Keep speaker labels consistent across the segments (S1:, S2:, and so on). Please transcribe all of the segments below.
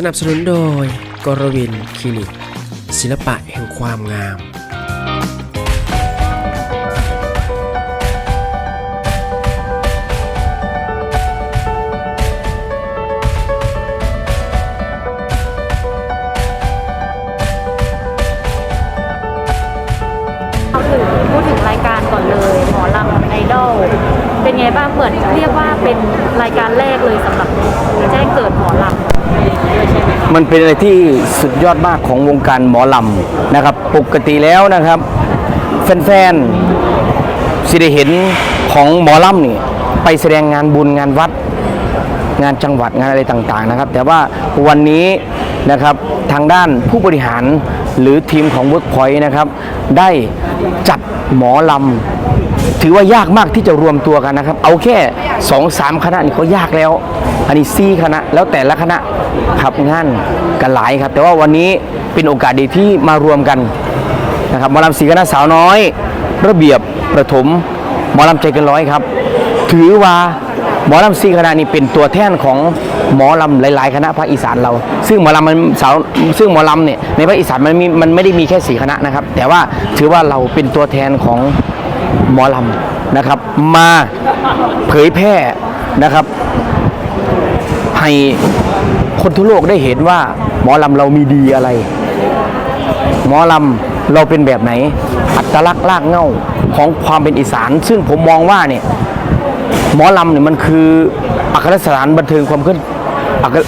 S1: สนับสนุนโดยกรวินคลินิก ศิลปะแห่งความงาม
S2: เอาถึงพูดถึงรายการก่อนเลยหมอลำไอดอลเป็นไงบ้างเหมือนเรียกว่าเป็นรายการแรกเลยสำหรับแจ้งเกิดหมอลำ มั
S3: นเป็นอะไรที่สุดยอดมากของวงการหมอลำนะครับ ปกติแล้วนะครับ แฟนๆสิได้เห็นของหมอลำนี่ไปแสดงงานบุญงานวัดงานจังหวัดงานอะไรต่างๆนะครับ แต่ว่าวันนี้นะครับทางด้านผู้บริหารหรือทีมของ Workpoint นะครับ ได้จัดหมอลำถือว่ายากมากที่จะรวมตัวกันนะครับ เอาแค่2อสามคณะนี่ก็ยากแล้ว อันนี้ซี่คณะ แล้วแต่ละคณะขับงานกันหลายครับ แต่ว่าวันนี้เป็นโอกาสดีที่มารวมกันนะครับหมอลำสีคณะสาวน้อย ระเบียบประถมหมอลำใจกันร้อยครับ ถือว่าหมอลำซีคณะนี้เป็นตัวแทนของหมอลำหลายๆ คณะภาคอีสานเรา ซึ่งหมอลำมันสาวซึ่งหมอลำเนี่ยในภาคอีสานมันมีมันไม่ได้มีแค่สี่คณะนะครับ แต่ว่าถือว่าเราเป็นตัวแทนของหมอลำนะครับ มาเผยแพร่นะครับ ให้คนทั่วโลกได้เห็นว่า หมอลำเรามีดีอะไร หมอลำเราเป็นแบบไหน อัตลักษณ์ลากเง้าของความเป็นอีสาน ซึ่งผมมองว่าเนี่ยหมอลำเนี่ยมันคืออัครสถานบันเทิงความเคลื่อน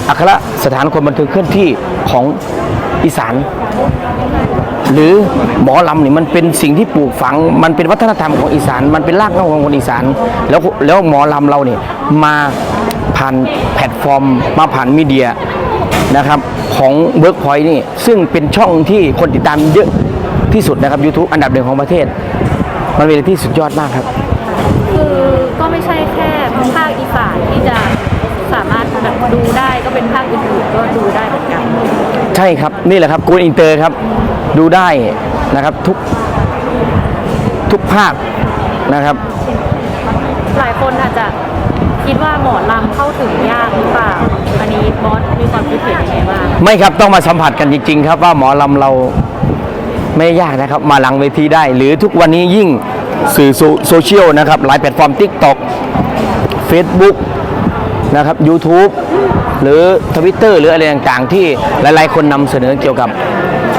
S3: อัครสถานความบันเทิงเคลื่อนที่ของอีสาน หรือหมอลำเนี่ยมันเป็นสิ่งที่ปลูกฝัง มันเป็นวัฒนธรรมของอีสาน มันเป็นรากเหง้าของคนอีสาน แล้วแล้วหมอลำเราเนี่ยมา ผ่านแพลตฟอร์ม มาผ่านมีเดียนะครับของเบิร์กพอยนี่ซึ่งเป็นช่องที่คนติดตามเยอะที่สุดนะครับ YouTube อันดับหนึ่งของประเทศ มันเป็นอะไรที่สุดยอดมากครับ
S2: คือก็ไม่ใช่แค่ภาคอีสานที่จะสามารถแบบดูได้ก็เป็นภาคอื่นๆก็ดูได้เหมือนกัน
S3: ใช่ครับนี่แหละครับกูอินเตอร์ครับดูได้นะครับทุกทุกภาคนะครับ
S2: หลายคนอาจจะ คิดว่าหมอลำเข้าถึงยากหรือเปล่า อันนี้บอสมีความคิดเห็นยังไงบ้าง
S3: ไม่ครับต้องมาสัมผัสกันจริง ๆ ครับว่าหมอลำเราไม่ยากนะครับ มาหลังเวทีได้ หรือทุกวันนี้ยิ่งสื่อโซเชียลนะครับ หลายแพลตฟอร์ม TikTok Facebook นะครับ YouTube หรือ Twitter หรืออะไรต่างๆ ที่หลายๆ คนนำเสนอเกี่ยวกับ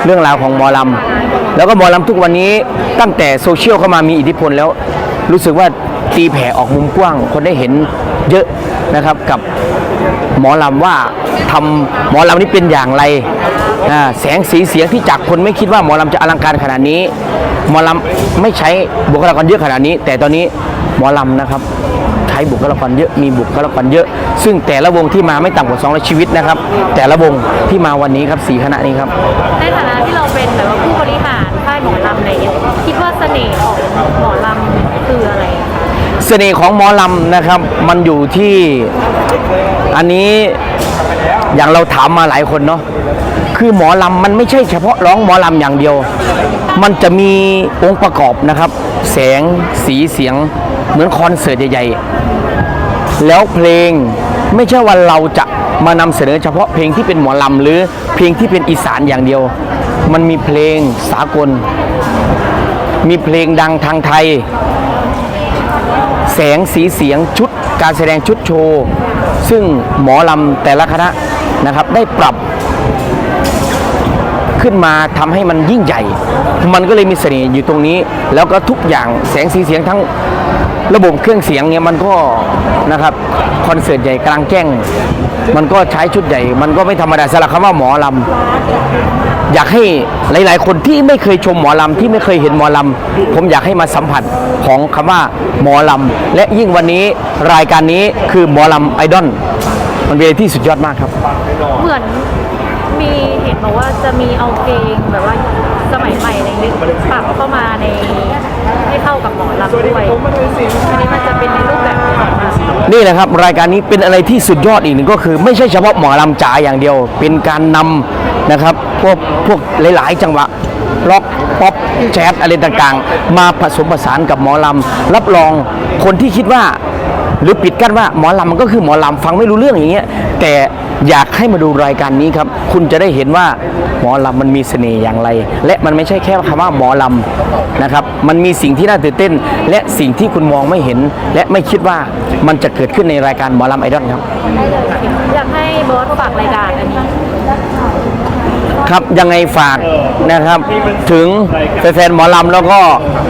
S3: เรื่องราวของหมอลำแล้วก็หมอลำทุกวันนี้ตั้งแต่โซเชียลเข้ามามีอิทธิพลแล้ว รู้สึกว่า ตีแผ่ออกมุมกว้าง คนได้เห็นเยอะนะครับกับหมอลำว่าทำหมอลำนี้เป็นอย่างไรแสงสีเสียงที่จากคนไม่คิดว่าหมอลำจะอลังการขนาดนี้ หมอลำไม่ใช้บุคลากรเยอะขนาดนี้ แต่ตอนนี้หมอลำนะครับใช้บุคลากรเยอะมีบุคลากรเยอะ ซึ่งแต่ละวงที่มาไม่ต่ำกว่า200ชีวิตนะครับ แต่ละวงที่มาวันนี้ครับสีคณะนี้ครับ
S2: ในฐานะที่เราเป็นแบบว่าผู้บริหารค่ายหมอลำอะไรเงี้ยคิดว่าเสน่ห์ของหมอลำคืออะไรอะคะ
S3: เสน่ห์ของหมอลำนะครับ มันอยู่ที่อันนี้อย่างเราถามมาหลายคนเนาะคือหมอลำมันไม่ใช่เฉพาะร้องหมอลำอย่างเดียว มันจะมีองค์ประกอบนะครับ แสงสีเสียงเหมือนคอนเสิร์ตใหญ่ๆ แล้วเพลงไม่ใช่ว่าเราจะมานำเสนอเฉพาะเพลงที่เป็นหมอลำหรือเพลงที่เป็นอีสานอย่างเดียว มันมีเพลงสากล มีเพลงดังทางไทย แสงสีเสียงชุดการแสดงชุดโชว์ ซึ่งหมอลำแต่ละคณะนะครับได้ปรับขึ้นมาทำให้มันยิ่งใหญ่ มันก็เลยมีเสน่ห์อยู่ตรงนี้ แล้วก็ทุกอย่างแสงสีเสียงทั้งระบบเครื่องเสียงเนี่ยมันก็นะครับคอนเสิร์ตใหญ่กลางแจ้ง มันก็ใช้ชุดใหญ่ มันก็ไม่ธรรมดาสำหรับคำว่าหมอลำ อยากให้หลาย ๆ คนที่ไม่เคยชมหมอลำที่ไม่เคยเห็นหมอลำผมอยากให้มาสัมผัสของคำว่าหมอลำและยิ่งวันนี้รายการนี้คือหมอลำไอดอลมันเป็นอะไรที่สุดยอดมากครับ
S2: เหมือนมีเห็นบอกว่าจะมีเอาเพลงแบบว่าสมัยใหม่ในนึกปรับเข้ามาในให้เข้ากับหมอลำด้วยอันนี้มันจะเป็นในรูปแบบไหนบ้าง
S3: นี่แหละครับรายการนี้เป็นอะไรที่สุดยอดอีกหนึ่งก็คือ ไม่ใช่เฉพาะหมอลำจ๋าอย่างเดียว เป็นการนำ นะครับพวกพวกหลาย ๆ จังหวะล็อกป๊อปแจ๊สอะไรต่างๆ มาผสมผสานกับหมอลำ รับรองคนที่คิดว่า หรือปิดกั้นว่าหมอลำมันก็คือหมอลำฟังไม่รู้เรื่องอย่างเงี้ยแต่อยากให้มาดูรายการนี้ครับ คุณจะได้เห็นว่าหมอลำมันมีเสน่ห์อย่างไร และมันไม่ใช่แค่คำว่าหมอลำนะครับ มันมีสิ่งที่น่าตื่นเต้น และสิ่งที่คุณมองไม่เห็น และไม่คิดว่ามันจะเกิดขึ้นในรายการหมอลำไอดอลครับ
S2: อยากให้บอสฝากรายการอันนี้
S3: ครับยังไงฝากนะครับ ถึงแฟนๆหมอลำแล้วก็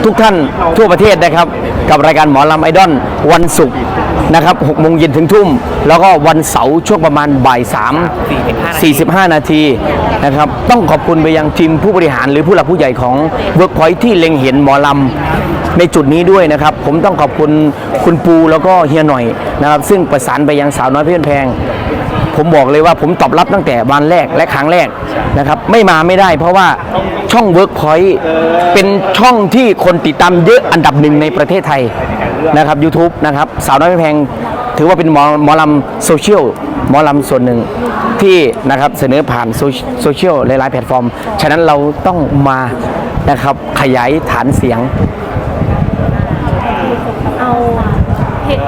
S3: ทุกท่านทั่วประเทศนะครับ กับรายการหมอลำไอดอลวันศุกร์นะครับ6โมงเย็นถึงทุ่ม แล้วก็วันเสาร์ช่วงประมาณบ่าย3 45นาทีนะครับ ต้องขอบคุณไปยังทีมผู้บริหารหรือผู้หลักผู้ใหญ่ของ Workpoint ที่เล็งเห็นหมอลำในจุดนี้ด้วยนะครับ ผมต้องขอบคุณคุณปูแล้วก็เฮียหน่อยนะครับ ซึ่งประสานไปยังสาวน้อยเพื่อนแพง ผมบอกเลยว่าผมตอบรับตั้งแต่วันแรกและครั้งแรกนะครับ ไม่มาไม่ได้เพราะว่าช่อง Workpoint เป็นช่องที่คนติดตามเยอะอันดับหนึ่งในประเทศไทยนะครับ YouTube นะครับ สาวน้อยเพชรแพงถือว่าเป็นหมอหมอลำโซเชียลหมอลำส่วนหนึ่งที่นะครับเสนอผ่านโซโซเชียลหลายๆแพลตฟอร์ม ฉะนั้นเราต้องมานะครับขยายฐานเสียง
S2: เอาเห็น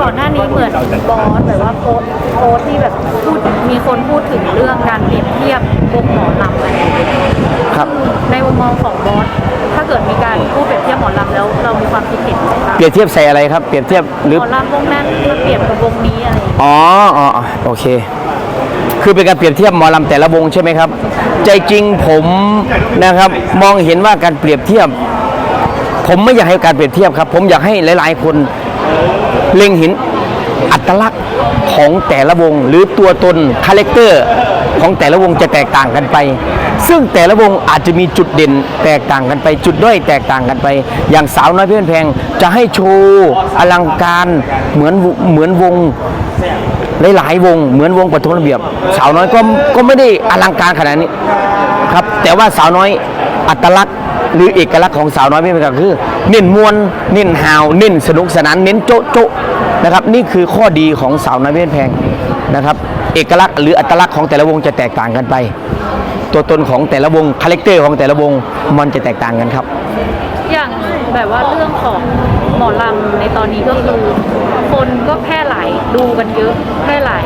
S2: ก่อนหน้านี้เหมือนบอสแบบว่าโพสต์ โพสต์ที่แบบพูดมีคนพูดถึงเรื่องการเปรียบเทียบวงหมอลำอะไรอย่างเงี้ย
S3: ครับ
S2: ในมุมมองของบอสถ้าเกิดมีการพูดเปรียบเทียบหมอลำแล้วเรามีความคิดเห็นไหมคะ
S3: เปรียบเทียบใส่อะไรครับ เปรียบเทียบหรือ
S2: หมอลำวงนั้นมาเปรียบกับวงนี้อะไรอย่างเงี้ย
S3: อ๋ออ๋ออ๋อโอเค คือเป็นการเปรียบเทียบหมอลำแต่ละวงใช่ไหมครับ ใจจริงผมนะครับมองเห็นว่าการเปรียบเทียบ ผมไม่อยากให้การเปรียบเทียบครับ ผมอยากให้หลาย ๆ คนเล็งเห็นอัตลักษณ์ ของแต่ละวงหรือตัวตนคาแรคเตอร์ของแต่ละวงจะแตกต่างกันไป ซึ่งแต่ละวงอาจจะมีจุดเด่นแตกต่างกันไป จุดด้อยแตกต่างกันไป อย่างสาวน้อยเพื่อนแพงจะให้โชว์อลังการเหมือนเหมือนวงหลายๆวงเหมือนวงปฐมระเบียบ สาวน้อยก็ก็ไม่ได้อลังการขนาดนี้ครับ แต่ว่าสาวน้อยอัตลักษณ์หรือเอกลักษณ์ของสาวน้อยไม่เป็นก็คือ เน้นมวลเน้นฮาวเน้นสนุกสนานเน้นโจ๊ะโจ๊ะ นะครับนี่คือข้อดีของสาวน้อยเพชรแพงนะครับเอกลักษณ์หรืออัตลักษณ์ของแต่ละวงจะแตกต่างกันไป ตัวตนของแต่ละวงคาแรคเตอร์ของแต่ละวงมันจะแตกต่างกันครับ
S2: อย่างแบบว่าเรื่องของหมอลำในตอนนี้ก็คือ คนก็แพร่หลายดูกันเยอะแพร่หลาย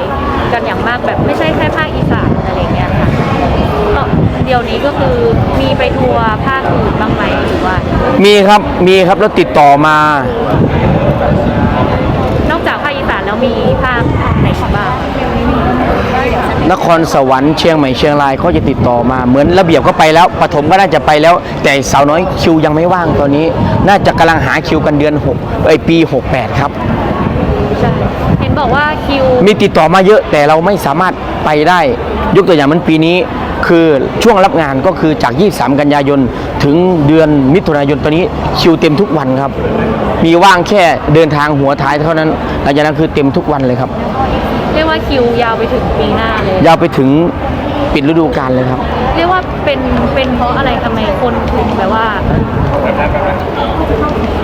S2: กันอย่างมากแบบไม่ใช่แค่ภาคอีสานอะไรเงี้ยค่ะก็เดี๋ยวนี้ก็คือมีไปทัวร์ภาคอื่นบ้างไหมหรือว่า
S3: มีครับมีครับแล้วติดต่อมา
S2: มีภาคไหนบ้าง
S3: นครสวรรค์เชียงใหม่เชียงรายเขาจะติดต่อมาเหมือนระเบียบก็ไปแล้วปฐมก็น่าจะไปแล้ว แต่สาวน้อยคิวยังไม่ว่างตอนนี้ น่าจะกำลังหาคิวกันเดือน6ไอปี 68 ครับ
S2: นบอกว่าคิว
S3: มีติดต่อมาเยอะแต่เราไม่สามารถไปได้ ยกตัวอย่างเหมันปีนี้ คือช่วงรับงานก็คือจาก 23 กันยายน ถึงเดือนมิถุนายนตอนนี้คิวเต็มทุกวันครับ มีว่างแค่เดินทางหัวท้ายเท่านั้นหลังจากนั้นคือเต็มทุกวันเลยครับ
S2: เรียกว่าคิวยาวไปถึงปีหน้าเลย
S3: ยาวไปถึงปิดฤดูกาลเลยครับ
S2: เรียกว่าเป็นเป็นเพราะอะไรทำไมคนถึงแบบว่า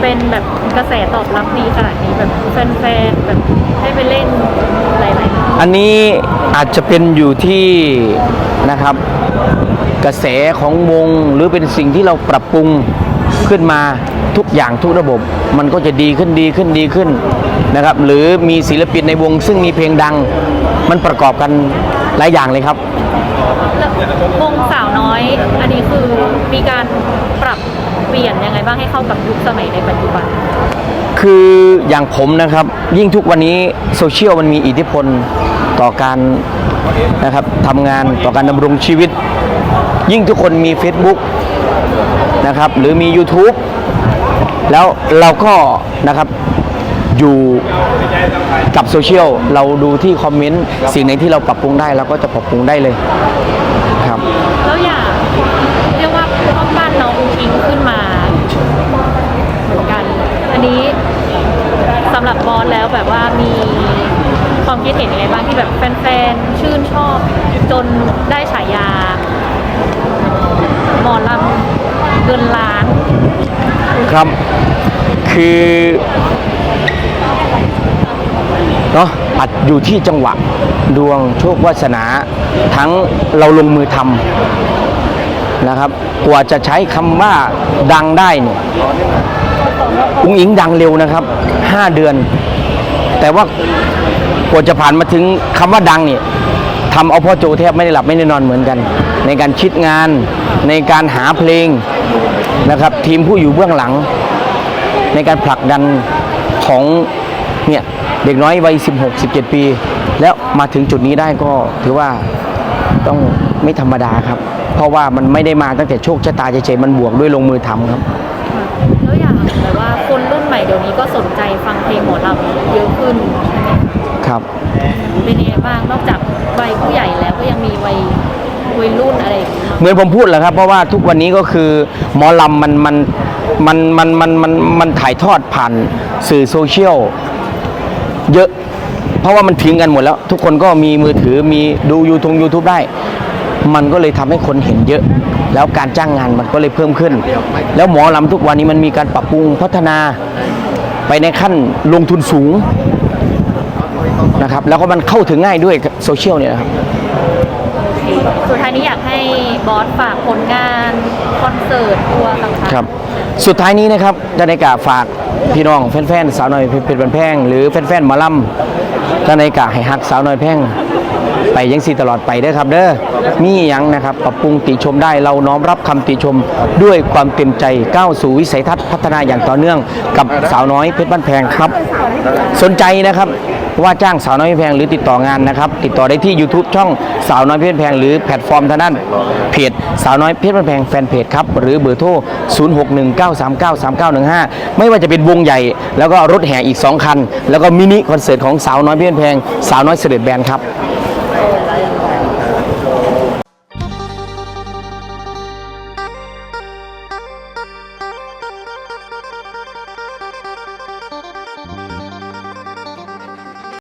S2: เป็นแบบกระแสตอบรับดีขนาดนี้แบบแฟนๆแบบให้ไปเล่นหลายๆที่
S3: อันนี้อาจจะเป็นอยู่ที่นะครับ กระแสของวงหรือเป็นสิ่งที่เราปรับปรุงขึ้นมาทุกอย่างทุกระบบ มันก็จะดีขึ้นดีขึ้นดีขึ้นนะครับ หรือมีศิลปินในวงซึ่งมีเพลงดัง มันประกอบกันหลายอย่างเลยครับ
S2: แล้ววงสาวน้อย อันนี้คือมีการปรับ เปลี่ยนยังไงบ้างให้เข้ากับยุคสมัยในปัจจุบัน
S3: คืออย่างผมนะครับ ยิ่งทุกวันนี้โซเชียลมันมีอิทธิพลต่อการนะครับทำงานต่อการดำรงชีวิต ยิ่งทุกคนมี Facebook นะครับหรือมี YouTube แล้วเราก็นะครับอยู่กับโซเชียลเราดูที่คอมเมนต์สิ่งไหนที่เราปรับปรุงได้เราก็จะปรับปรุงได้เลยครับ
S2: เห็นยังไงบ้างที่แบบแฟนๆ ชื่นชอบจนได้ฉายา หมอลำเงินล้าน
S3: ครับ คือเนาะอาจอยู่ที่จังหวะดวงโชควาสนา ทั้งเราลงมือทำนะครับ กว่าจะใช้คำว่าดังได้เนี่ยอุ้งอิงดังเร็วนะครับ 5 เดือน แต่ว่า กว่าจะผ่านมาถึงคำว่าดังเนี่ยำเอาพ่อโจแทบไม่ได้หลับไม่ได้นอนเหมือนกัน ในการคิดงานในการหาเพลงนะครับ ทีมผู้อยู่เบื้องหลัง ในการผลักดันของเนี่ยเด็กน้อยวัย 16 17 ปี แล้วมาถึงจุดนี้ได้ก็ถือว่าต้องไม่ธรรมดาครับ เพราะว่ามันไม่ได้มาตั้งแต่โชคชะตาเฉยๆมันบวกด้วยลงมือทำครับ
S2: แล้วอย่างแบบว่าคนรุ่นใหม่เดี๋ยวนี้ก็สนใจฟังเพลงหมอลำเยอะขึ้นใช่ไหม
S3: ครับ
S2: เป็นยังไงบ้างนอกจากวัยผู้ใหญ่แล้วก็ยังมีวัยวัยรุ่นอะไรอย่างเงี้ย
S3: เหมือนผมพูดแหละครับ เพราะว่าทุกวันนี้ก็คือหมอลำมันมันมันมันมันมันมันถ่ายทอดผ่านสื่อโซเชียลเยอะ เพราะว่ามันทิ้งกันหมดแล้ว ทุกคนก็มีมือถือมีดูยูทง YouTube ได้ มันก็เลยทำให้คนเห็นเยอะ แล้วการจ้างงานมันก็เลยเพิ่มขึ้น แล้วหมอลำทุกวันนี้มันมีการปรับปรุงพัฒนาไปในขั้นลงทุนสูง นะครับ แล้วก็มันเข้าถึงง่ายด้วยโซเชียลเนี่ยนะครับ
S2: สุดท้ายนี้อยากให้บอสฝากผลงานคอนเสิร์ตทัวร์ต่างๆ
S3: ครับ สุดท้ายนี้นะครับจะในกาฝากพี่น้องแฟนๆสาวน้อยเพชรบันแพงหรือแฟนๆหมอลำจะในกาให้ฮักสาวน้อยแพงไปยังสีตลอดไปเด้อครับ เด้อมีหยังนะครับ ปรับปรุงติชมได้เราน้อมรับคำติชมด้วยความเต็มใจก้าวสู่วิสัยทัศน์พัฒนาอย่างต่อเนื่องกับสาวน้อยเพชรบ้านแพงครับ สนใจนะครับ ว่าจ้างสาวน้อยเพชรแพงหรือติดต่องานนะครับ ติดต่อได้ที่ YouTube ช่องสาวน้อยเพชรแพงหรือแพลตฟอร์มทางด้านเพจสาวน้อยเพชรบ้านแพงแฟนเพจครับหรือเบอร์โทร 0619393915 ไม่ว่าจะเป็นวงใหญ่ แล้วก็รถแห่อีก 2 คัน แล้วก็มินิคอนเสิร์ตของสาวน้อยเพชรบ้านแพง สาวน้อยเสด็จแบนครับ